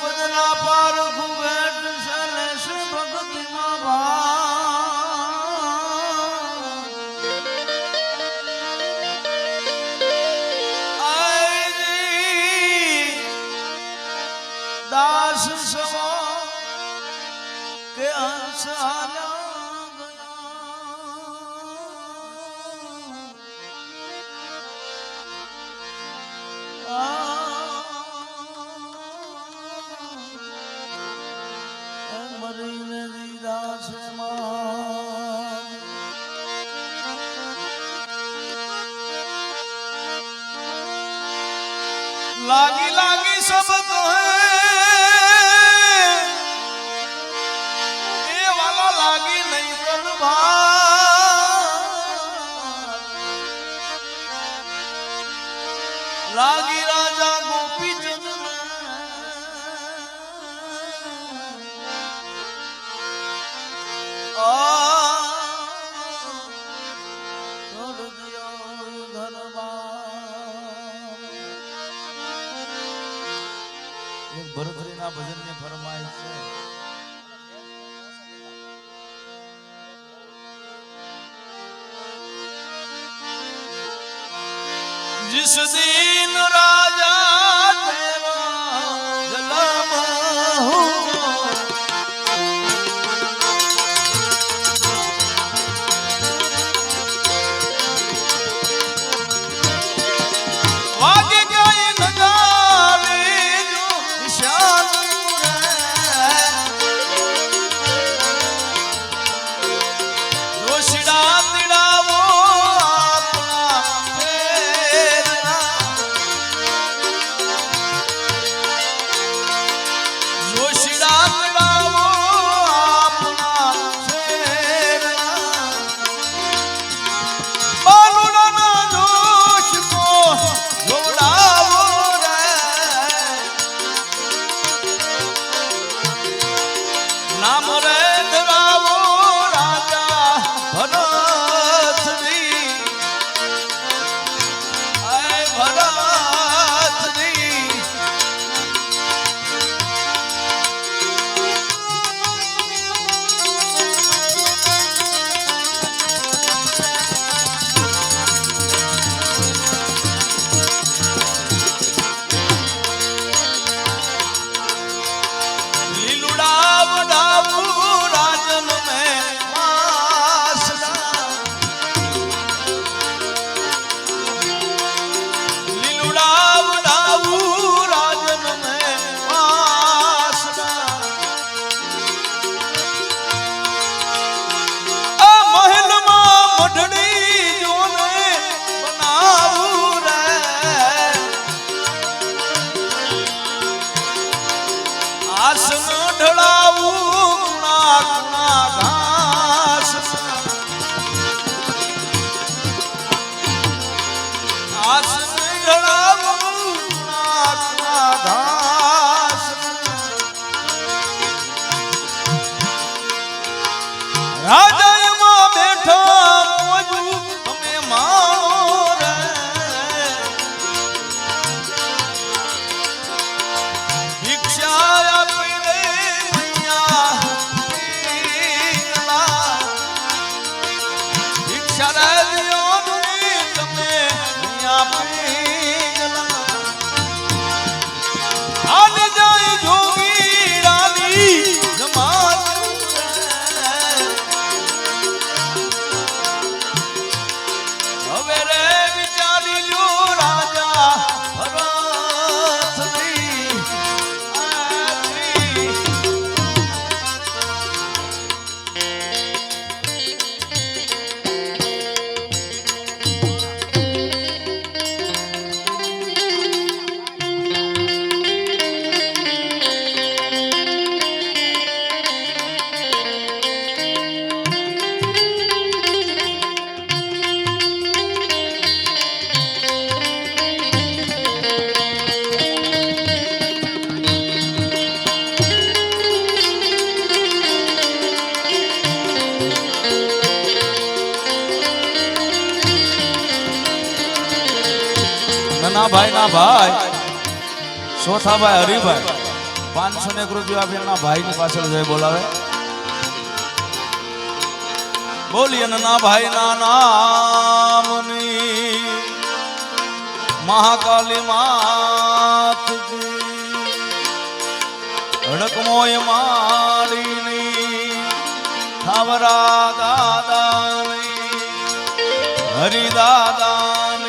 જગતના પાર ખુબે મરીને દીધા છે મા. એક ભરતરીના ભજનની ફરમાય છે. जिस दिन राजा ભાઈ, ના ભાઈ. સોથાભાઈ હરિભાઈ. પાંચસો ને એક રૂપિયા આપી એના ભાઈ ની પાછળ જઈ બોલાવે. બોલીએ, ના ભાઈ, ના નામની મહાકાલી માત હડકમોય માડીની થાવરા દાદાની. હરિદાદાની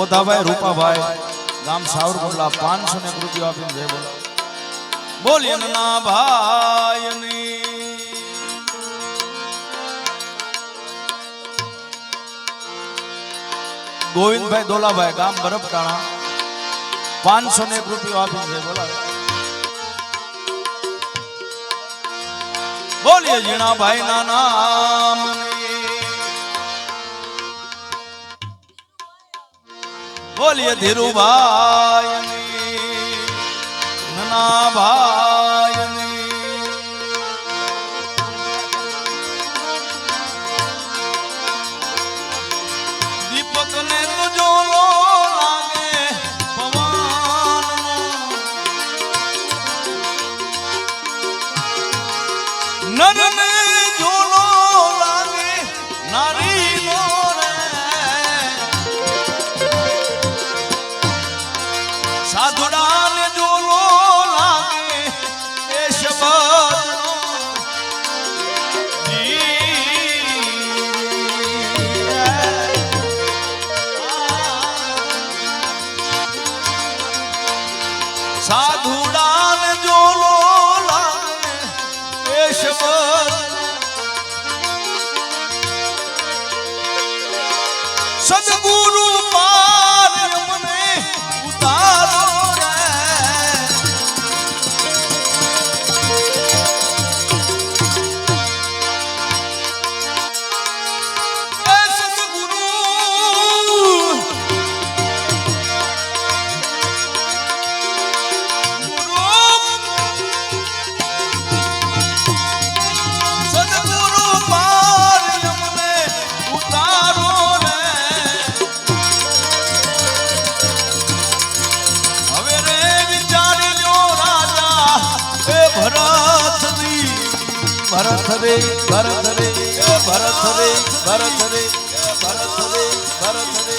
ગોધાભાઈ રૂપાભાઈ, ગામ સાવરકુંડલા, પાંચસો ને એક રૂપિયા આપીને જય બોલો. બોલીએ ના ભાઈ ગોવિંદભાઈ દોલાભાઈ, ગામ બરફટાણા. પાંચસો ને રૂપિયો આપી છે બોલાવે બોલીએ જીણાભાઈ ના નામ બોલીએ ધીરુભાઈ નાના ભાઈ રે ભરત રે ભરત રે ભરત રે ભરત રે ભરત રે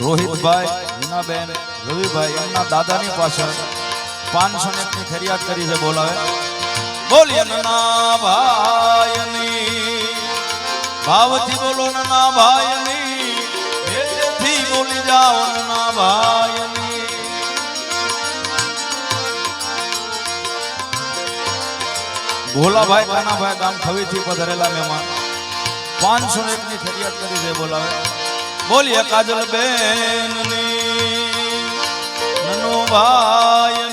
રોહિતભાઈ હિનાબેન રવિભાઈ, એમના દાદાની પાછળ પાંચસો ને ફરિયાદ કરી છે, બોલાવે. બોલીએ ના ભાઈ. ભાવથી બોલો ના ભાઈ થી બોલી જાઓ ના ભાઈ ભોલાભાઈ કાનાભાઈ ગામ ખવેથી પધરેલા મહેમાન. પાંચસો એક ની ફરિયાદ કરી છે, બોલાવે. બોલીએ કાજલ બેન નનો ભાઈ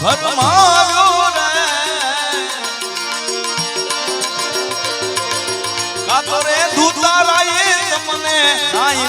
ફરમાવ્યો રે. કાતો રે દૂતારાએ તમને કાંઈ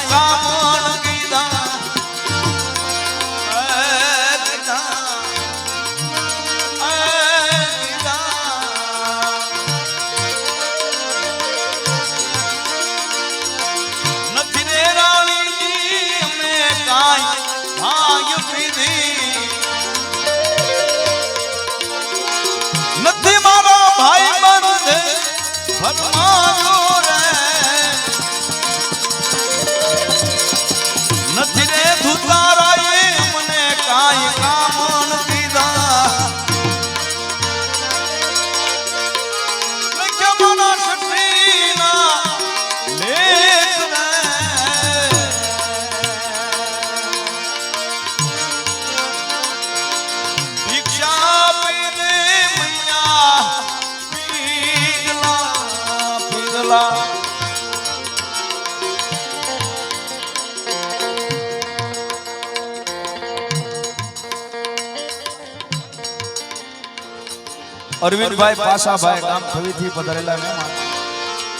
અરવિંદભાઈ પાસાભાઈ ગામ થવીથી પધારેલા મહેમાન.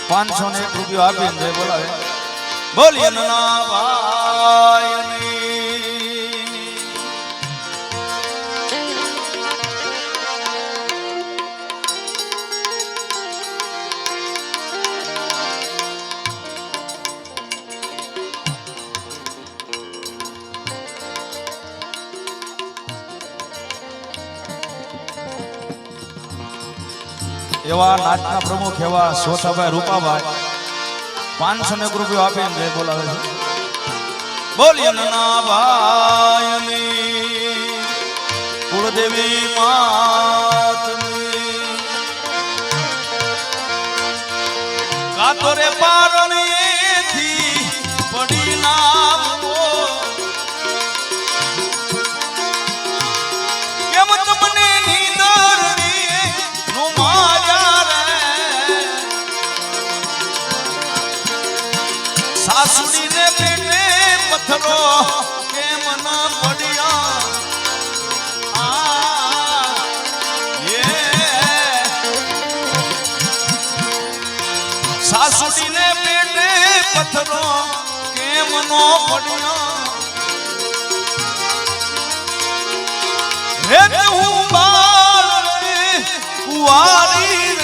પાંચસો ને એક રૂપિયો આપીને બોલાવે. બોલીએ નના એવા નાચના પ્રમુખ એવા સોથાભાઈ રૂપાભાઈ. પાંચસો ને રૂપિયો આપીને જય બોલાવે છે. બોલીએ નના ભાઈ કુળદેવી માતની. કાતો રે પારણીએથી સાસુડી ને પેટે પથરો કેમ ન પડ્યા આ, યે. સાસુડી ને પેટે પથરો કેમ નો પડ્યા હે હું બાળ કુંવારી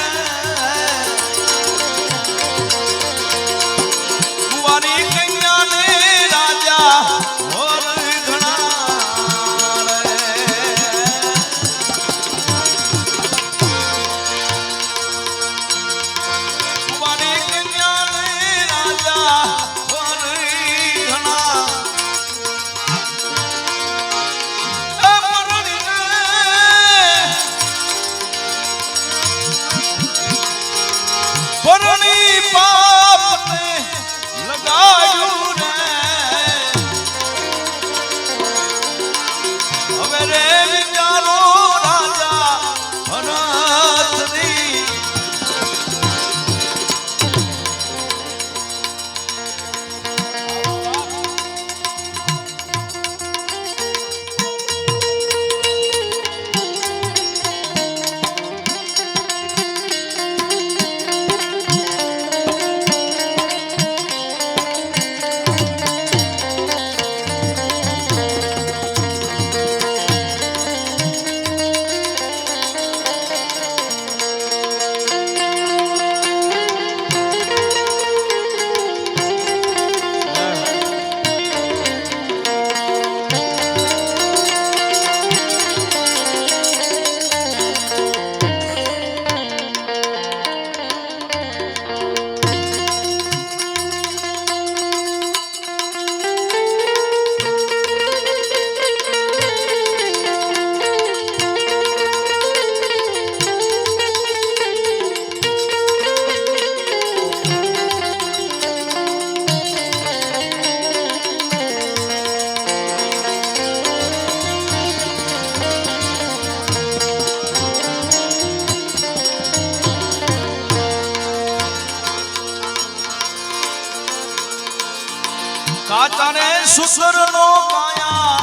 કાચાને સુસરનો કાયા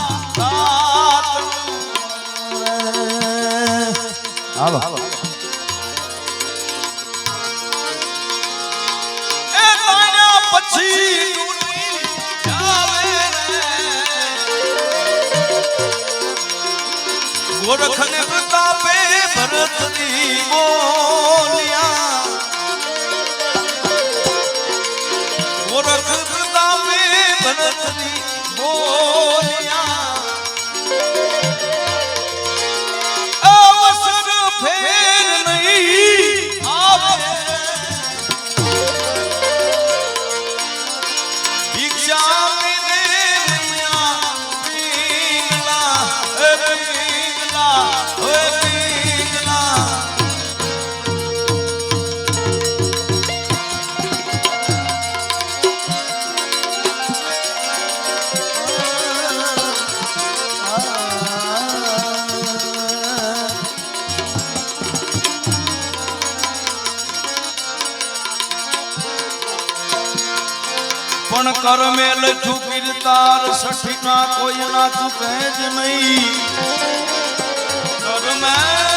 આવો. ગોરખ ને પ્રતાપે ભરત દીવો જગતની મોર્યા. કરમેલ છુપીરતાર સઠીના કોઈના ચૂકે જ નહીં. કરમેલ